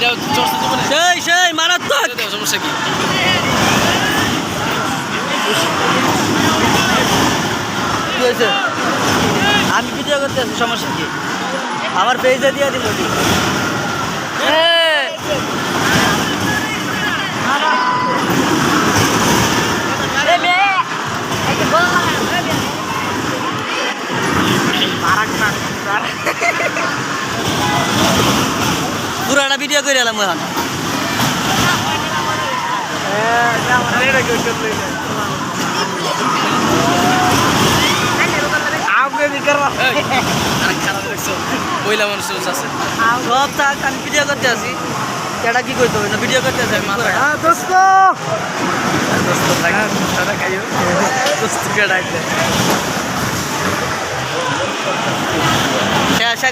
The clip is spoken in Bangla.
চর্চা সেই সেই মারাত্মক। সমস্যা কি? হয়েছে? আমি ভিডিও করতে আছি সমস্যা কি? আমার পেজে দিয়ে দিল কি? পুরাটা ভিডিও করে এলাম এখন। সব থাক আমি ভিডিও করতে আছি এটা কি করতে হবে? না ভিডিও করতে আছি আমি পুরাটা। দোস্ত। থাক সাদা খাইও দোস্তকে ডাক দে।